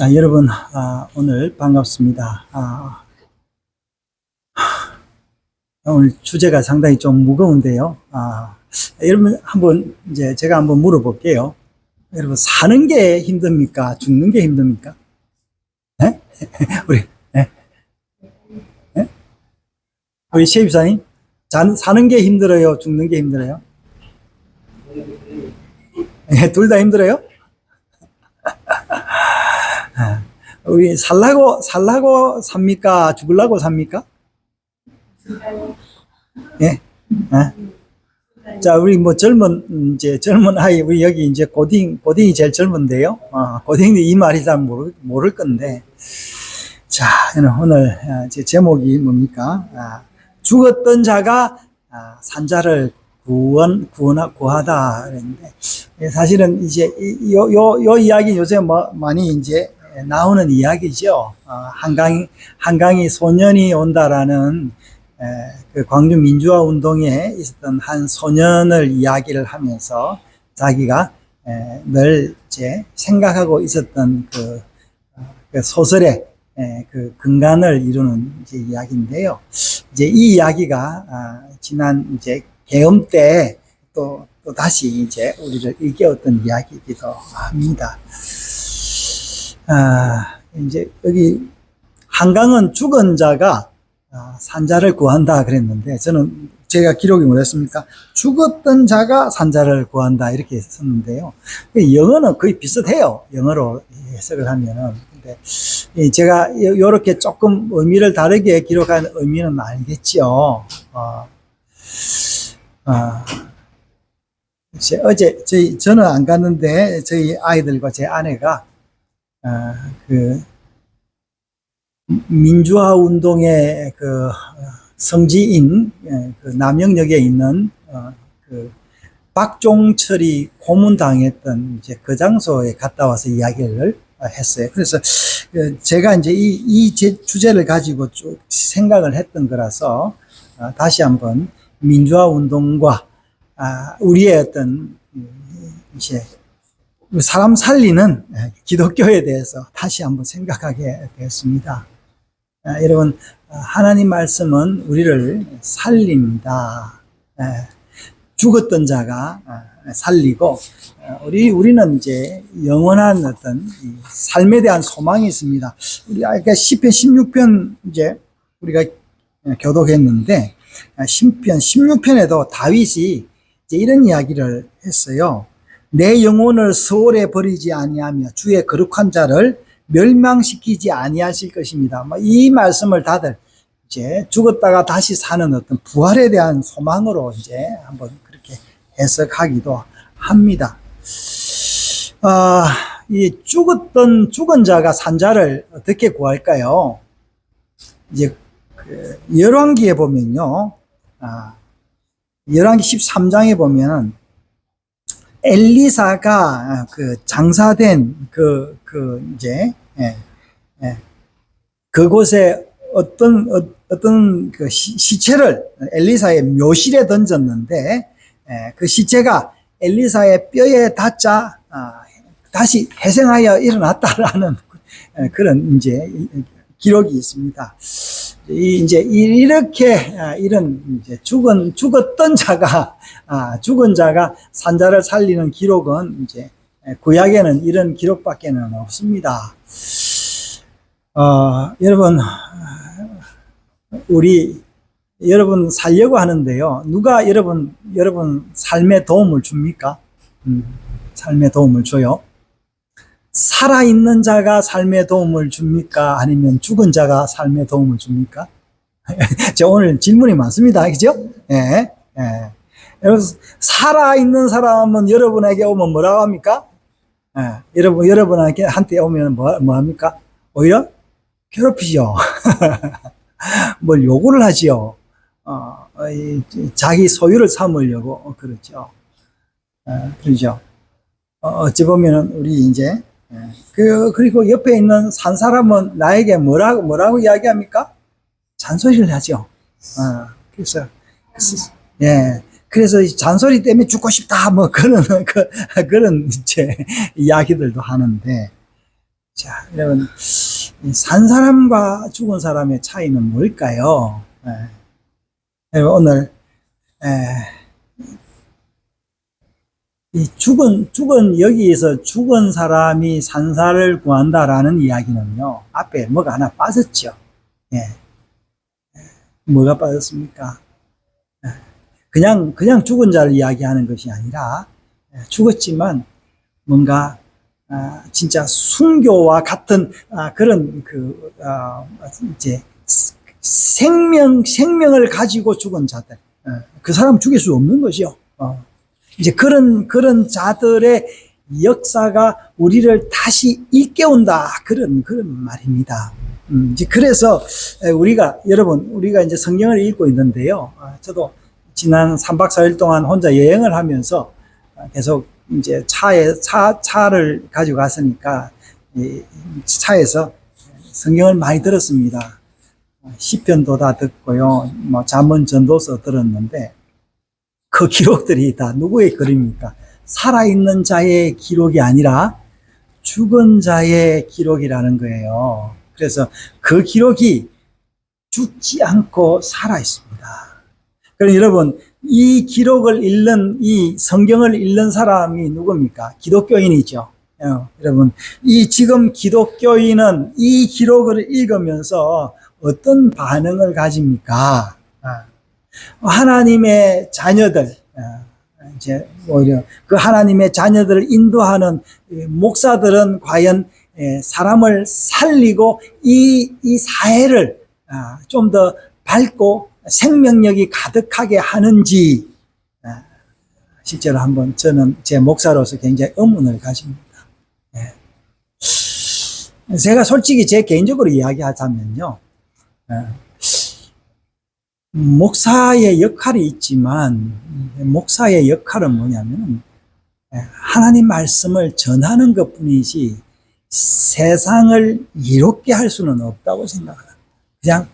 자, 여러분, 아, 오늘 반갑습니다. 아, 오늘 주제가 상당히 좀 무거운데요. 아, 여러분, 한번, 이제 제가 한번 물어볼게요. 여러분, 사는 게 힘듭니까? 죽는 게 힘듭니까? 네? 우리, 네? 네? 우리谢입사님 사는 게 힘들어요? 죽는 게 힘들어요? 네, 둘 다 힘들어요? 우리 살라고 살라고 삽니까? 죽을라고 삽니까? 예. 예. 자, 우리 뭐 젊은 음, 이제 젊은 아이 우리 여기 이제 고딩 고딩이 제일 젊은데요. 어, 고딩이 이 말이 잘 모를, 모를 건데. 자, 오늘 아, 제 제목이 뭡니까? 아, 죽었던 자가 아, 산자를 구원 구원하 구하다 그랬는데 예, 사실은 이제 요 요 요 이야기 요새 뭐 많이 이제 나오는 이야기죠. 어, 한강 한강이 소년이 온다라는 에, 그 광주 민주화 운동에 있었던 한 소년을 이야기를 하면서 자기가 에, 늘 이제 생각하고 있었던 그, 어, 그 소설의 에, 그 근간을 이루는 이제 이야기인데요. 이제 이 이야기가 아, 지난 이제 계엄 때 또, 또 다시 이제 우리를 일깨웠던 이야기이기도 합니다. 아, 이제 여기 한강은 죽은 자가 아, 산자를 구한다 그랬는데 저는 제가 기록이 뭐였습니까? 죽었던 자가 산자를 구한다 이렇게 썼는데요. 영어는 거의 비슷해요. 영어로 해석을 하면은. 근데 제가 이렇게 조금 의미를 다르게 기록한 의미는 알겠죠. 어, 어, 어제 저희 저는 안 갔는데 저희 아이들과 제 아내가 아, 그 민주화 운동의 그 성지인 예, 그 남영역에 있는 어, 그 박종철이 고문당했던 이제 그 장소에 갔다 와서 이야기를 했어요. 그래서 그 제가 이제 이, 이 주제를 가지고 쭉 생각을 했던 거라서 어, 다시 한번 민주화 운동과 아, 우리의 어떤 이제 사람 살리는 기독교에 대해서 다시 한번 생각하게 되었습니다. 아, 여러분, 하나님 말씀은 우리를 살립니다. 죽었던 자가 살리고, 우리, 우리는 이제 영원한 어떤 삶에 대한 소망이 있습니다. 우리 아까 10편, 16편 이제 우리가 교독했는데, 10편, 16편에도 다윗이 이런 이야기를 했어요. 내 영혼을 서울에 버리지 아니하며 주의 거룩한 자를 멸망시키지 아니하실 것입니다. 뭐이 말씀을 다들 이제 죽었다가 다시 사는 어떤 부활에 대한 소망으로 이제 한번 그렇게 해석하기도 합니다. 아, 이 죽었던 죽은 자가 산자를 어떻게 구할까요? 이제 그 열왕기에 보면요, 아, 열왕기 13장에 보면 엘리사가 그 장사된 그, 그 이제, 예, 예. 그곳에 어떤, 어, 어떤 그 시, 체를 엘리사의 묘실에 던졌는데, 예, 그 시체가 엘리사의 뼈에 닿자, 아, 다시 회생하여 일어났다라는 예, 그런 이제 기록이 있습니다. 이제 이렇게 아, 이런 이제 죽은 죽었던 자가 아, 죽은 자가 산자를 살리는 기록은 이제 구약에는 이런 기록밖에는 없습니다. 어, 여러분 우리 여러분 살려고 하는데요. 누가 여러분 여러분 삶에 도움을 줍니까? 음, 삶에 도움을 줘요. 살아있는 자가 삶에 도움을 줍니까? 아니면 죽은 자가 삶에 도움을 줍니까? 저 오늘 질문이 많습니다. 그죠? 예, 예. 여러분, 살아있는 사람은 여러분에게 오면 뭐라고 합니까? 예, 여러분, 여러분에게 한테 오면 뭐, 뭐 합니까? 오히려 괴롭히죠. 뭘 요구를 하지요. 어, 자기 소유를 삼으려고, 어, 그렇죠. 어, 그러죠. 어, 어찌 보면은 우리 이제 예. 그, 그리고 옆에 있는 산 사람은 나에게 뭐라고, 뭐라고 이야기합니까? 잔소리를 하죠. 어, 그래서, 그래서, 예. 그래서 잔소리 때문에 죽고 싶다, 뭐, 그런, 그, 그런, 이제, 이야기들도 하는데, 자, 여러분, 이산 사람과 죽은 사람의 차이는 뭘까요? 예. 오늘, 에, 이 죽은, 죽은, 여기에서 죽은 사람이 산사를 구한다라는 이야기는요, 앞에 뭐가 하나 빠졌죠. 예. 예. 뭐가 빠졌습니까? 예. 그냥, 그냥 죽은 자를 이야기하는 것이 아니라, 예, 죽었지만, 뭔가, 아, 진짜 순교와 같은, 아, 그런, 그, 아, 이제, 생명, 생명을 가지고 죽은 자들. 어, 그 사람 죽일 수 없는 것이요. 어. 이제 그런, 그런 자들의 역사가 우리를 다시 일깨운다. 그런, 그런 말입니다. 음, 이제 그래서 에, 우리가, 여러분, 우리가 이제 성경을 읽고 있는데요. 아, 저도 지난 3박 4일 동안 혼자 여행을 하면서 아, 계속 이제 차에, 차, 차를 가지고 갔으니까 이 차에서 성경을 많이 들었습니다. 시편도 다 듣고요. 뭐 잠언 전도서 들었는데 그 기록들이 다 누구의 글입니까? 살아있는 자의 기록이 아니라 죽은 자의 기록이라는 거예요. 그래서 그 기록이 죽지 않고 살아 있습니다. 그럼 여러분 이 기록을 읽는 이 성경을 읽는 사람이 누굽니까? 기독교인이죠. 어, 여러분 이 지금 기독교인은 이 기록을 읽으면서 어떤 반응을 가집니까? 아, 하나님의 자녀들, 아, 이제 오히려 그 하나님의 자녀들을 인도하는 이 목사들은 과연 예, 사람을 살리고 이, 이 사회를 아, 좀더 밝고 생명력이 가득하게 하는지 아, 실제로 한번 저는 제 목사로서 굉장히 의문을 가집니다. 예. 제가 솔직히 제 개인적으로 이야기하자면요. 예. 목사의 역할이 있지만 목사의 역할은 뭐냐면 하나님 말씀을 전하는 것뿐이지 세상을 이롭게 할 수는 없다고 생각합니다. 그냥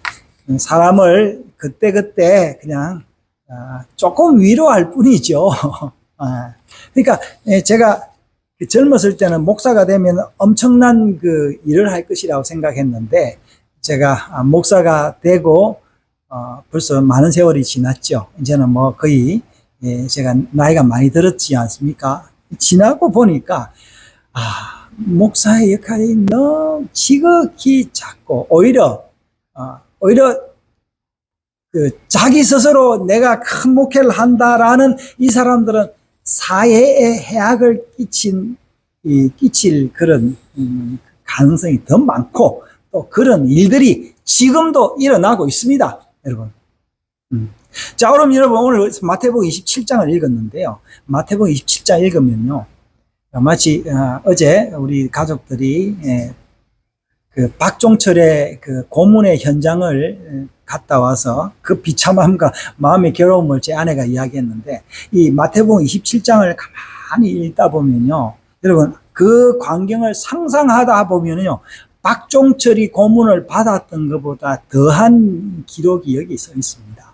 사람을 그때그때 그냥 아, 조금 위로할 뿐이죠. 아, 그러니까 제가 젊었을 때는 목사가 되면 엄청난 그 일을 할 것이라고 생각했는데 제가 목사가 되고 어, 벌써 많은 세월이 지났죠. 이제는 뭐 거의 예, 제가 나이가 많이 들었지 않습니까? 지나고 보니까 아 목사의 역할이 너무 지극히 작고 오히려 어, 오히려 그 자기 스스로 내가 큰 목회를 한다라는 이 사람들은 사회에 해악을 끼친 이, 끼칠 그런 음, 가능성이 더 많고 또 그런 일들이 지금도 일어나고 있습니다. 여러분. 음. 자, 그럼 여러분 오늘 마태복음 27장을 읽었는데요. 마태복음 27장 읽으면요. 마치 어, 제 우리 가족들이 예, 그 박종철의 그 고문의 현장을 갔다 와서 그 비참함과 마음의 괴로움을 제 아내가 이야기했는데 이 마태복음 27장을 가만히 읽다 보면요. 여러분 그 광경을 상상하다 보면요. 박종철이 고문을 받았던 것보다 더한 기록이 여기 써 있습니다.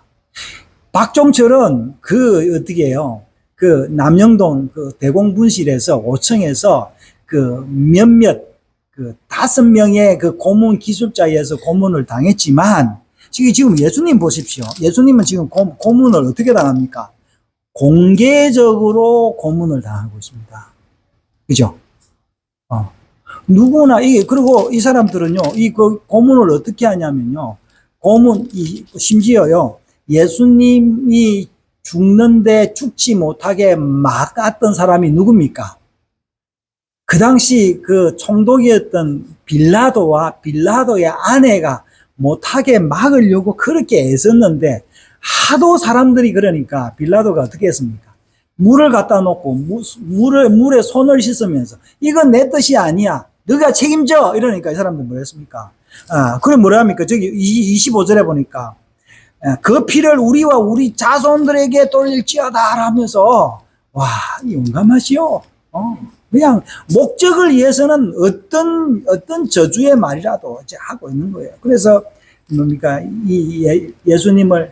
박종철은 그 어떻게 해요? 그 남영동 그 대공분실에서 5층에서 그 몇몇 그 다섯 명의 그 고문 기술자에 의해서 고문을 당했지만 지금 예수님 보십시오. 예수님은 지금 고, 고문을 어떻게 당합니까? 공개적으로 고문을 당하고 있습니다. 그죠? 어. 누구나 이게 그리고 이 사람들은요 이 그 고문을 어떻게 하냐면요 고문 이 심지어요 예수님이 죽는데 죽지 못하게 막았던 사람이 누굽니까? 그 당시 그 총독이었던 빌라도와 빌라도의 아내가 못하게 막으려고 그렇게 애썼는데 하도 사람들이 그러니까 빌라도가 어떻게 했습니까? 물을 갖다 놓고 무, 물을 물에 손을 씻으면서 이건 내 뜻이 아니야. 너가 책임져 이러니까 이 사람들 뭐랬습니까? 아, 그럼 뭐라 합니까? 저기 25절에 보니까 아, 그 피를 우리와 우리 자손들에게 돌릴지어다 하면서 와 용감하시오. 어, 그냥 목적을 위해서는 어떤 어떤 저주의 말이라도 이제 하고 있는 거예요. 그래서 뭡니까 이 예, 예수님을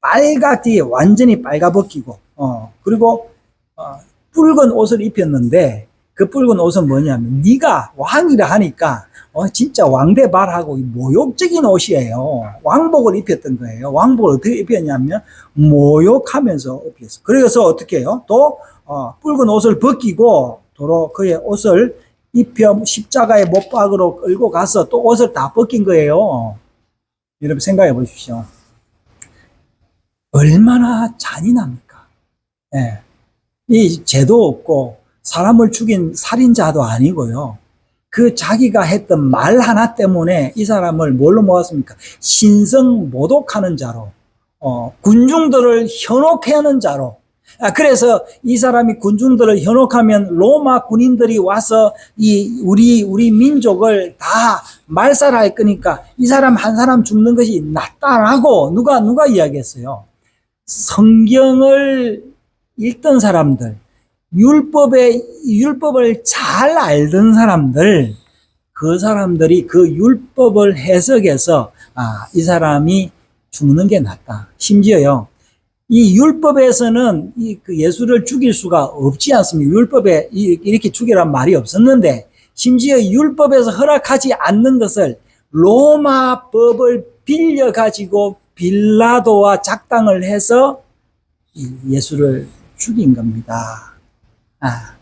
빨갛게 완전히 빨가벗기고 어 그리고 어, 붉은 옷을 입혔는데 그 붉은 옷은 뭐냐면 네가 왕이라 하니까 어, 진짜 왕대발하고 이 모욕적인 옷이에요. 왕복을 입혔던 거예요. 왕복을 어떻게 입혔냐면 모욕하면서 입혔어. 그래서 어떻게 해요? 또 어, 붉은 옷을 벗기고 도로 그의 옷을 입혀 십자가의 못 박으로 끌고 가서 또 옷을 다 벗긴 거예요. 여러분 생각해 보십시오. 얼마나 잔인합니까? 예. 이 죄도 없고 사람을 죽인 살인자도 아니고요. 그 자기가 했던 말 하나 때문에 이 사람을 뭘로 모았습니까? 신성 모독하는 자로, 어, 군중들을 현혹하는 자로. 아, 그래서 이 사람이 군중들을 현혹하면 로마 군인들이 와서 이 우리 우리 민족을 다 말살할 거니까 이 사람 한 사람 죽는 것이 낫다라고 누가 누가 이야기했어요. 성경을 읽던 사람들, 율법의 율법을 잘 알던 사람들, 그 사람들이 그 율법을 해석해서 아, 이 사람이 죽는 게 낫다. 심지어요. 이 율법에서는 이 그 예수를 죽일 수가 없지 않습니까? 율법에 이- 이렇게 죽이란 말이 없었는데 심지어 율법에서 허락하지 않는 것을 로마 법을 빌려 가지고 빌라도와 작당을 해서 이 예수를 죽인 겁니다. 아,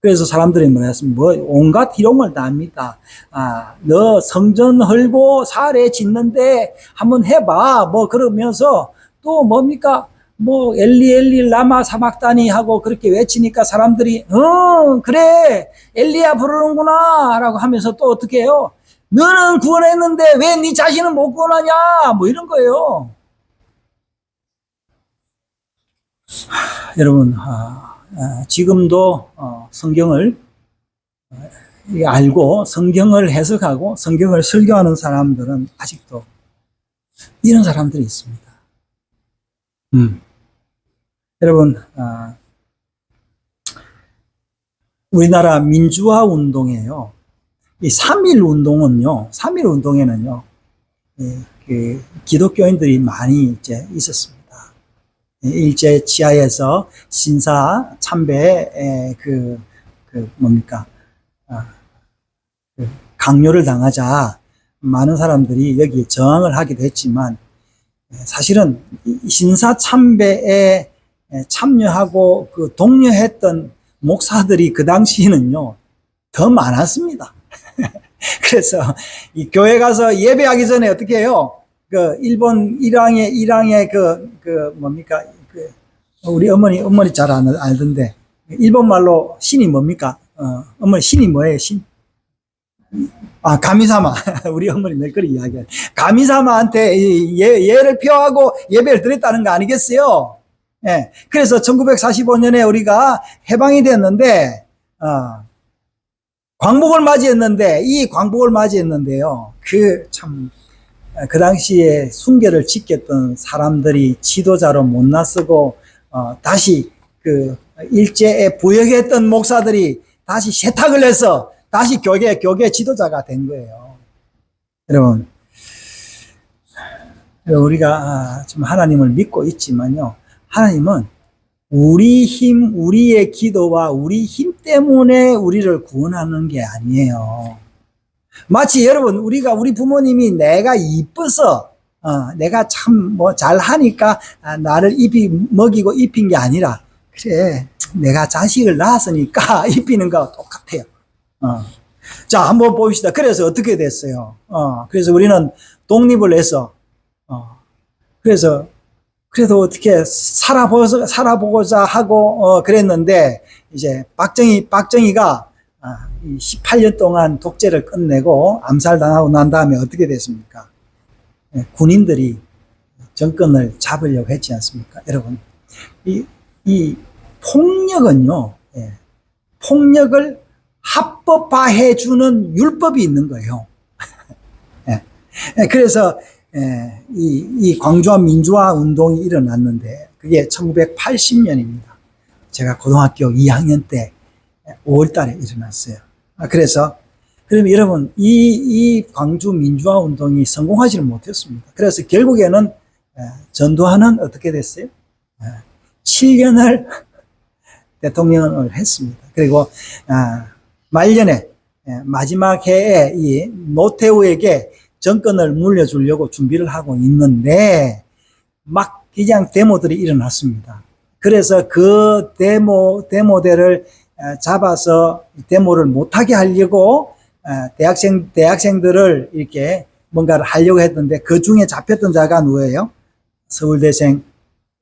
그래서 사람들이 뭐라 했습니까? 뭐, 온갖 희롱을 다 합니다. 아, 너 성전 헐고 살해 짓는데 한번 해봐. 뭐, 그러면서 또 뭡니까? 뭐, 엘리, 엘리, 라마, 사막다니 하고 그렇게 외치니까 사람들이, 응, 그래. 엘리야 부르는구나. 라고 하면서 또 어떻게 해요? 너는 구원했는데 왜 네 자신은 못 구원하냐? 뭐 이런 거예요. 하, 여러분, 아, 아, 지금도 어, 성경을 어, 알고 성경을 해석하고 성경을 설교하는 사람들은 아직도 이런 사람들이 있습니다. 음. 여러분, 아, 우리나라 민주화 운동에요. 이3.1 운동은요, 3.1 운동에는요, 예, 그 기독교인들이 많이 이제 있었습니다. 예, 일제 지하에서 신사 참배에 그, 그 뭡니까, 아, 그 강요를 당하자 많은 사람들이 여기에 저항을 하기도 했지만, 예, 사실은 이 신사 참배에 예, 참여하고 그 독려했던 목사들이 그 당시에는요, 더 많았습니다. 그래서 이 교회 가서 예배하기 전에 어떻게 해요? 그 일본 일왕의 일왕의 그, 그 뭡니까? 그 우리 어머니 어머니 잘 알- 알던데 일본 말로 신이 뭡니까? 어, 어머니 신이 뭐예요? 신? 아, 가미사마. 우리 어머니 늘 그런 이야기해. 가미사마한테 이 예, 예를 표하고 예배를 드렸다는 거 아니겠어요? 예. 그래서 1945년에 우리가 해방이 됐는데, 어, 광복을 맞이했는데, 이 광복을 맞이했는데요. 그 참, 그 당시에 순결을 지켰던 사람들이 지도자로 못 나서고, 어, 다시 그 일제에 부역했던 목사들이 다시 세탁을 해서 다시 교계, 교계 지도자가 된 거예요. 여러분, 우리가 아, 좀 하나님을 믿고 있지만요. 하나님은 우리 힘, 우리의 기도와 우리 힘 때문에 우리를 구원하는 게 아니에요. 마치 여러분, 우리가 우리 부모님이 내가 이뻐서, 어, 내가 참 뭐 잘하니까 아, 나를 입이 먹이고 입힌 게 아니라, 그래, 내가 자식을 낳았으니까 입히는 거와 똑같아요. 어. 자, 한번 봅시다. 그래서 어떻게 됐어요? 어, 그래서 우리는 독립을 해서, 어, 그래서 그래도 어떻게 살아보고자, 살아보고자 하고, 어, 그랬는데, 이제 박정희, 박정희가, 아, 이 18년 동안 독재를 끝내고 암살당하고 난 다음에 어떻게 됐습니까? 예, 군인들이 정권을 잡으려고 했지 않습니까? 여러분, 이, 이 폭력은요, 예, 폭력을 합법화해주는 율법이 있는 거예요. 예, 예, 그래서 예, 이, 이 광주와 민주화 운동이 일어났는데 그게 1980년입니다. 제가 고등학교 2학년 때 5월 달에 일어났어요. 아, 그래서 그러면 여러분 이, 이 광주 민주화 운동이 성공하지는 못했습니다. 그래서 결국에는 예, 전두환은 어떻게 됐어요? 예, 7년을 대통령을 했습니다. 그리고 아, 말년에 예, 마지막 해에 이 노태우에게 정권을 물려주려고 준비를 하고 있는데 막 그냥 데모들이 일어났습니다. 그래서 그 데모 데모대를 어, 잡아서 데모를 못하게 하려고 어, 대학생 대학생들을 이렇게 뭔가를 하려고 했는데 그 중에 잡혔던 자가 누구예요? 서울대생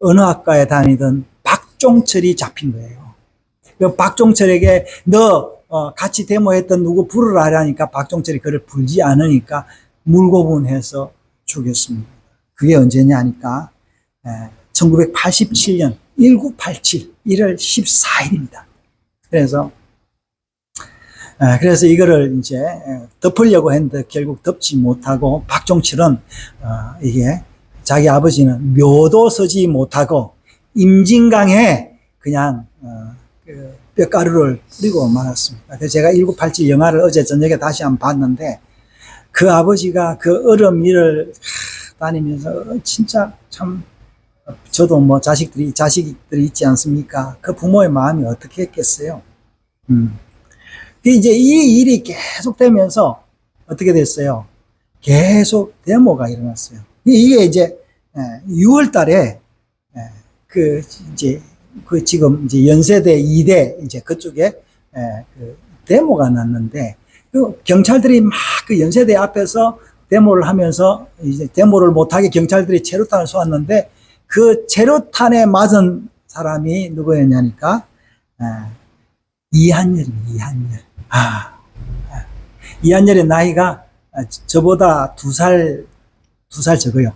어느 학과에 다니던 박종철이 잡힌 거예요. 그 박종철에게 너 어, 같이 데모했던 누구 부르라 하니까 박종철이 그를 불지 않으니까 물고분해서 죽였습니다. 그게 언제냐 하니까 1987년 1987 1월 14일입니다. 그래서 에, 그래서 이거를 이제 에, 덮으려고 했는데 결국 덮지 못하고 박종철은 어, 이게 자기 아버지는 묘도 서지 못하고 임진강에 그냥 어, 그 뼈가루를 뿌리고 말았습니다. 그래서 제가 1987 영화를 어제 저녁에 다시 한번 봤는데 그 아버지가 그 얼음 위를 다니면서 진짜 참 저도 뭐 자식들이 자식들이 있지 않습니까? 그 부모의 마음이 어떻게 했겠어요? 음. 그 이제 이 일이 계속되면서 어떻게 됐어요? 계속 데모가 일어났어요. 이게 이제 6월 달에 그 이제 그 지금 이제 연세대 2대 이제 그쪽에 그 데모가 났는데 그 경찰들이 막 그 연세대 앞에서 데모를 하면서 이제 데모를 못하게 경찰들이 체류탄을 쏘았는데 그 체류탄에 맞은 사람이 누구였냐니까 이한열입니다. 이한열. 아, 이한열의 나이가 저보다 두 살, 두 살 적어요.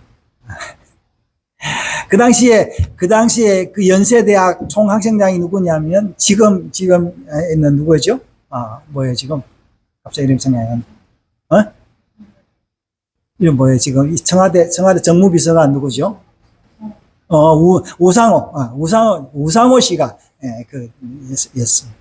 그 당시에, 그 당시에 그 연세대학 총학생장이 누구냐면 지금, 지금 있는 누구죠? 아, 뭐예요, 지금? 갑자기 이름 생각이 안 나. 어? 이름 뭐예요, 지금? 이 청와대, 청와대 정무비서관 누구죠? 어, 우, 우상호, 어, 우상호, 우상호 씨가, 예, 그, 였습니다.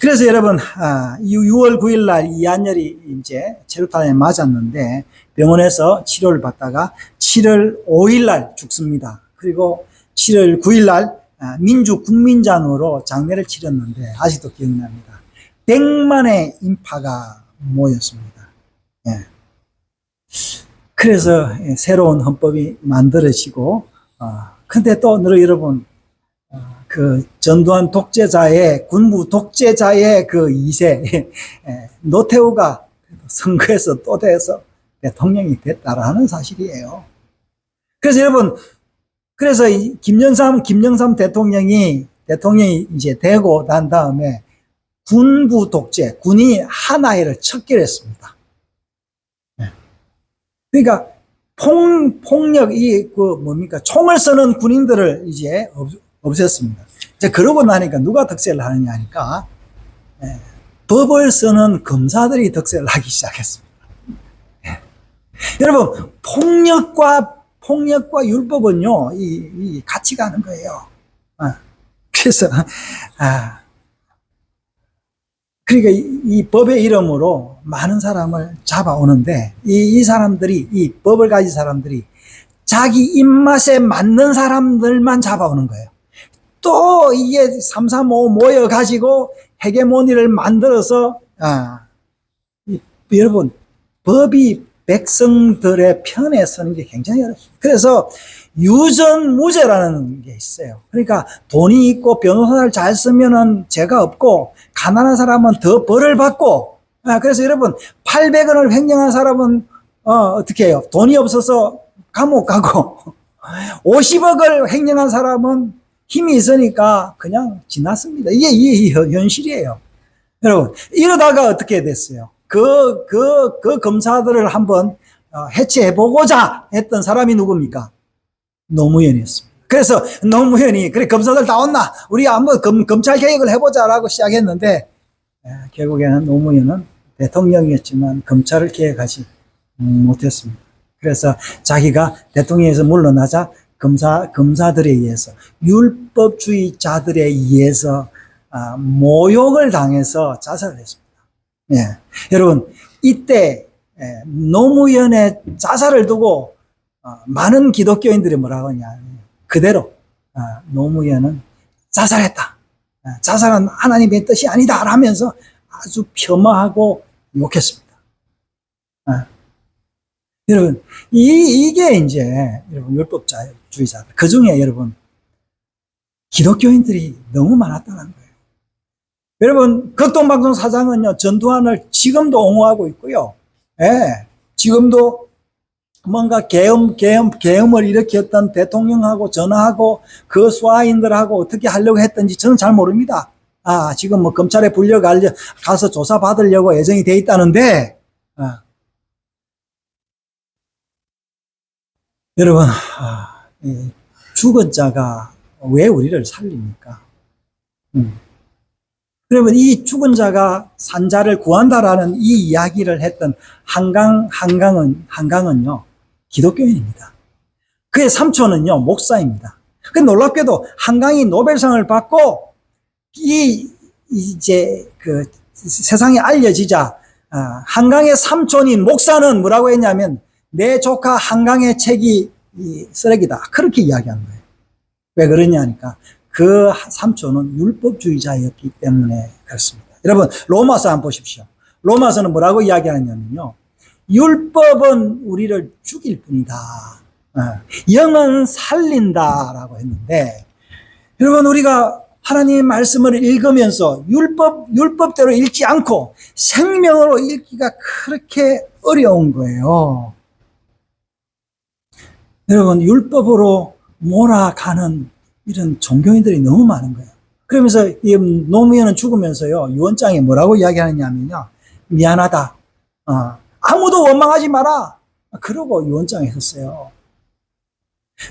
그래서 여러분, 아, 6월 9일 날 이한열이 이제 체류탄에 맞았는데 병원에서 치료를 받다가 7월 5일 날 죽습니다. 그리고 7월 9일 날 아, 민주 국민장으로 장례를 치렀는데 아직도 기억납니다. 100만의 인파가 모였습니다. 예. 그래서 새로운 헌법이 만들어지고, 어, 근데 또 여러분, 그 전두환 독재자의 군부 독재자의 그 2세 노태우가 선거에서 또 돼서 대통령이 됐다라는 사실이에요. 그래서 여러분 그래서 김영삼 김영삼 대통령이 대통령이 이제 되고 난 다음에 군부 독재 군이 하나를 척결했습니다. 그러니까 폭, 폭력 이 그 뭡니까 총을 쓰는 군인들을 이제 없, 없앴습니다. 이제 그러고 나니까 누가 득세를 하느냐 하니까 예, 법을 쓰는 검사들이 득세를 하기 시작했습니다. 예. 여러분 폭력과 폭력과 율법은요 이, 이 같이 가는 거예요. 아, 그래서 아, 그러니까 이, 이, 법의 이름으로 많은 사람을 잡아오는데 이, 이 사람들이 이 법을 가진 사람들이 자기 입맛에 맞는 사람들만 잡아오는 거예요. 또 이게 335 모여 가지고 헤게모니를 만들어서, 아, 이, 여러분, 법이 백성들의 편에 서는 게 굉장히 어렵습니다. 그래서 유전무죄라는 게 있어요. 그러니까 돈이 있고 변호사를 잘 쓰면은 죄가 없고 가난한 사람은 더 벌을 받고 아, 그래서 여러분 800원을 횡령한 사람은 어, 어떻게 해요? 돈이 없어서 감옥 가고 50억을 횡령한 사람은 힘이 있으니까 그냥 지났습니다. 이게, 이게 현실이에요. 여러분, 이러다가 어떻게 됐어요? 그, 그, 그 검사들을 한번 어, 해체해보고자 했던 사람이 누굽니까? 노무현이었습니다. 그래서 노무현이, 그래, 검사들 다 왔나? 우리 한번 검, 검찰 개혁을 해보자라고 시작했는데, 에, 결국에는 노무현은 대통령이었지만 검찰을 개혁하지 못했습니다. 그래서 자기가 대통령에서 물러나자 검사, 검사들에 의해서, 율법주의자들에 의해서, 아, 모욕을 당해서 자살을 했습니다. 예. 여러분, 이때, 예, 노무현의 자살을 두고, 어, 많은 기독교인들이 뭐라고 하냐. 그대로, 아, 노무현은 자살했다. 예, 자살은 하나님의 뜻이 아니다 라면서 아주 폄하하고 욕했습니다. 예. 여러분, 이, 이게 이제, 여러분, 율법주의자. 그 중에 여러분, 기독교인들이 너무 많았다는 거예요. 여러분, 극동방송 사장은요, 전두환을 지금도 옹호하고 있고요. 예, 지금도 뭔가 계엄, 계엄, 계엄을 일으켰던 대통령하고 전화하고 그 수하인들하고 어떻게 하려고 했던지 저는 잘 모릅니다. 아, 지금 뭐 검찰에 불려가려, 가서 조사받으려고 예정이 돼 있다는데, 아. 여러분, 아, 이 죽은 자가 왜 우리를 살립니까? 음. 그러면 이 죽은 자가 산 자를 구한다라는 이 이야기를 했던 한강, 한강은, 한강은요, 기독교인입니다. 그의 삼촌은요, 목사입니다. 그 놀랍게도 한강이 노벨상을 받고, 이, 이제, 그, 세상에 알려지자, 아, 한강의 삼촌인 목사는 뭐라고 했냐면, 내 조카 한강의 책이 이 쓰레기다. 그렇게 이야기한 거예요. 왜 그러냐니까, 그 삼촌은 율법주의자였기 때문에 그렇습니다. 여러분, 로마서 한번 보십시오. 로마서는 뭐라고 이야기하냐면요. 율법은 우리를 죽일 뿐이다. 어, 영은 살린다라고 했는데, 여러분, 우리가 하나님의 말씀을 읽으면서 율법, 율법대로 읽지 않고 생명으로 읽기가 그렇게 어려운 거예요. 여러분, 율법으로 몰아가는 이런 종교인들이 너무 많은 거예요. 그러면서 이 노무현은 죽으면서요, 유언장에 뭐라고 이야기하느냐면요, 미안하다. 어, 아무도 원망하지 마라. 그러고 유언장에 썼어요.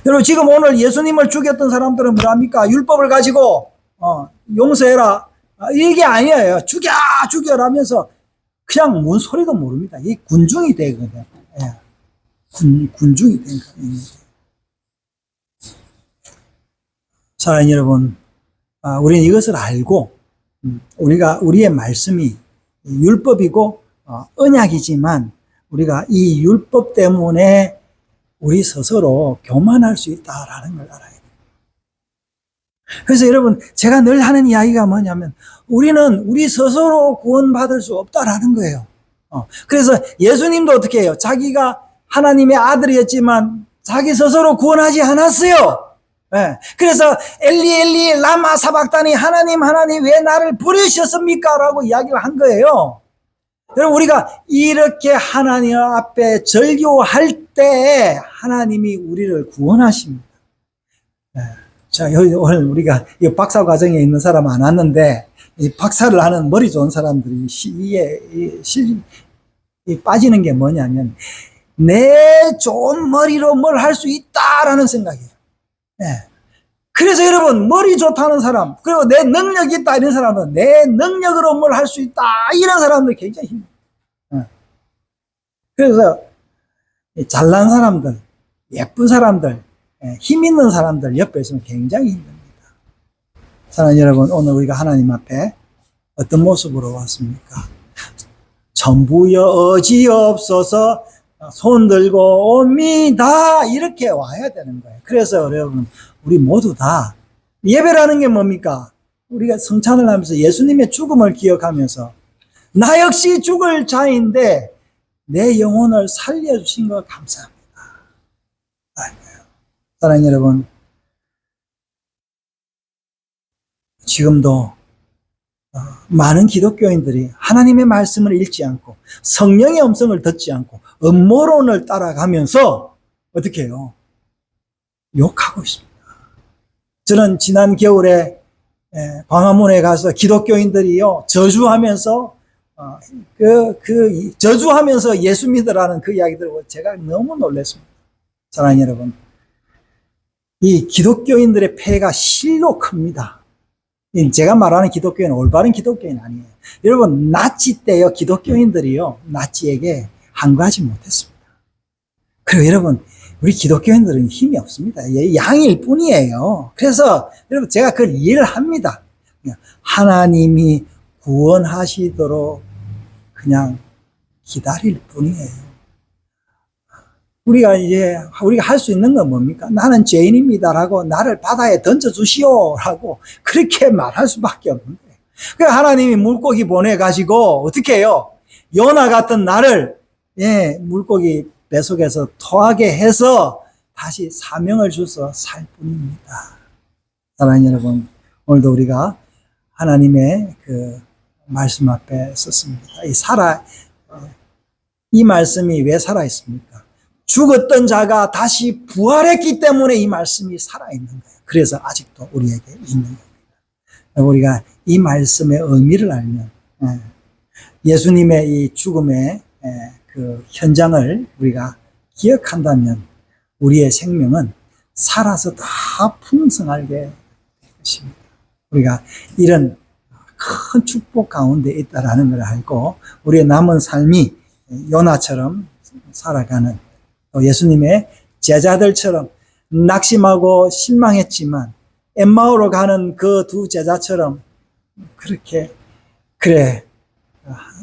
여러분, 지금 오늘 예수님을 죽였던 사람들은 뭐랍니까? 율법을 가지고, 어, 용서해라. 어, 이게 아니에요. 죽여! 죽여라면서 그냥 뭔 소리도 모릅니다. 이 군중이 되거든요. 예. 군, 군중이 된 거예요. 사랑하는 여러분, 아, 우리는 이것을 알고, 음, 우리가, 우리의 말씀이 율법이고, 어, 언약이지만, 우리가 이 율법 때문에 우리 스스로 교만할 수 있다라는 걸 알아야. 그래서 여러분, 제가 늘 하는 이야기가 뭐냐면, 우리는 우리 스스로 구원받을 수 없다라는 거예요. 어, 그래서 예수님도 어떻게 해요? 자기가 하나님의 아들이었지만, 자기 스스로 구원하지 않았어요. 예. 그래서 엘리 엘리 라마 사박다니 하나님 하나님 왜 나를 부르셨습니까? 라고 이야기를 한 거예요. 여러분 우리가 이렇게 하나님 앞에 절교할 때 하나님이 우리를 구원하십니다. 예. 자 오늘 우리가 이 박사 과정에 있는 사람 안 왔는데 이 박사를 하는 머리 좋은 사람들이 실 빠지는 게 뭐냐면 내 좋은 머리로 뭘 할 수 있다라는 생각이에요. 예. 그래서 여러분, 머리 좋다는 사람, 그리고 내 능력이 있다 이런 사람은 내 능력으로 뭘 할 수 있다 이런 사람들 굉장히 힘. 예. 그래서 잘난 사람들, 예쁜 사람들, 예, 힘 있는 사람들 옆에 있으면 굉장히 힘듭니다. 사랑하는 여러분, 오늘 우리가 하나님 앞에 어떤 모습으로 왔습니까? 전부여 어지없어서 손 들고 옵니다. 이렇게 와야 되는 거예요. 그래서 여러분, 우리 모두 다 예배라는 게 뭡니까? 우리가 성찬을 하면서 예수님의 죽음을 기억하면서 나 역시 죽을 자인데 내 영혼을 살려주신 것 감사합니다. 사랑하는 여러분, 지금도 어, 많은 기독교인들이 하나님의 말씀을 읽지 않고 성령의 음성을 듣지 않고 음모론을 따라가면서 어떻게 해요? 욕하고 있습니다. 저는 지난 겨울에 예, 광화문에 가서 기독교인들이요 저주하면서 어, 그, 그 저주하면서 예수 믿으라는 그 이야기 들고 제가 너무 놀랐습니다. 사랑하는 여러분, 이 기독교인들의 폐가 실로 큽니다. 제가 말하는 기독교인은 올바른 기독교인 아니에요. 여러분, 나치 때요, 기독교인들이요, 나치에게 항거하지 못했습니다. 그리고 여러분, 우리 기독교인들은 힘이 없습니다. 양일 뿐이에요. 그래서 여러분, 제가 그걸 이해를 합니다. 하나님이 구원하시도록 그냥 기다릴 뿐이에요. 우리가 이제 우리가 할 수 있는 건 뭡니까? 나는 죄인입니다라고 나를 바다에 던져 주시오라고 그렇게 말할 수밖에 없는 거예요. 그 하나님이 물고기 보내 가지고 어떻게 해요? 요나 같은 나를 예, 물고기 뱃속에서 토하게 해서 다시 사명을 주서 살 뿐입니다. 사랑하는 여러분, 오늘도 우리가 하나님의 그 말씀 앞에 섰습니다. 이 살아 이 말씀이 왜 살아 있습니까? 죽었던 자가 다시 부활했기 때문에 이 말씀이 살아 있는 거예요. 그래서 아직도 우리에게 있는 겁니다. 우리가 이 말씀의 의미를 알면 예, 예수님의 이 죽음의 예, 그 현장을 우리가 기억한다면 우리의 생명은 살아서 다 풍성하게 될 것입니다. 우리가 이런 큰 축복 가운데 있다라는 걸 알고 우리의 남은 삶이 요나처럼 살아가는 또 예수님의 제자들처럼 낙심하고 실망했지만 엠마오로 가는 그 두 제자처럼 그렇게 그래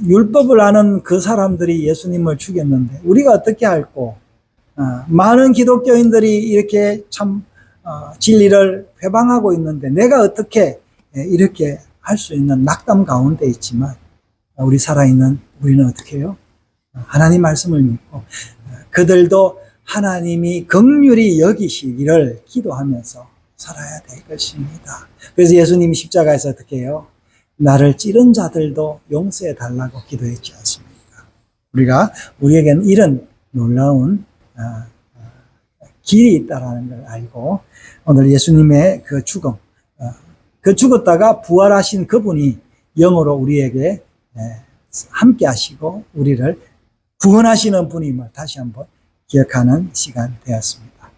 율법을 아는 그 사람들이 예수님을 죽였는데 우리가 어떻게 할고 어, 많은 기독교인들이 이렇게 참 어, 진리를 회방하고 있는데 내가 어떻게 예, 이렇게 할 수 있는 낙담 가운데 있지만 어, 우리 살아있는 우리는 어떻게 해요? 어, 하나님 말씀을 믿고 어, 그들도 하나님이 극률이 여기시기를 기도하면서 살아야 될 것입니다. 그래서 예수님이 십자가에서 어떻게 해요? 나를 찌른 자들도 용서해 달라고 기도했지 않습니까? 우리가 우리에게는 이런 놀라운 아, 아, 길이 있다라는 걸 알고 오늘 예수님의 그 죽음, 어, 그 죽었다가 부활하신 그분이 영으로 우리에게 에, 함께 하시고 우리를 구원하시는 분임을 다시 한번 기억하는 시간 되었습니다.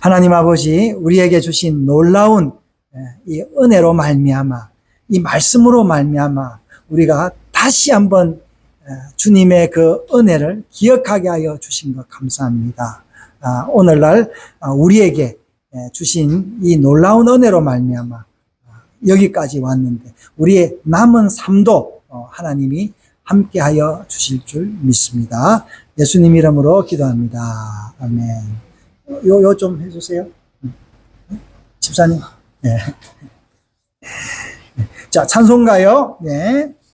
하나님 아버지 우리에게 주신 놀라운 에, 이 은혜로 말미암아 이 말씀으로 말미암아 우리가 다시 한번 에, 주님의 그 은혜를 기억하게 하여 주신 것 감사합니다. 아, 오늘날 아, 우리에게 에, 주신 이 놀라운 은혜로 말미암아 아, 여기까지 왔는데 우리의 남은 삶도 어, 하나님이 함께하여 주실 줄 믿습니다. 예수님 이름으로 기도합니다. 아멘. 요 요 좀 해주세요. 집사님. 네. 자 찬송가요. 네.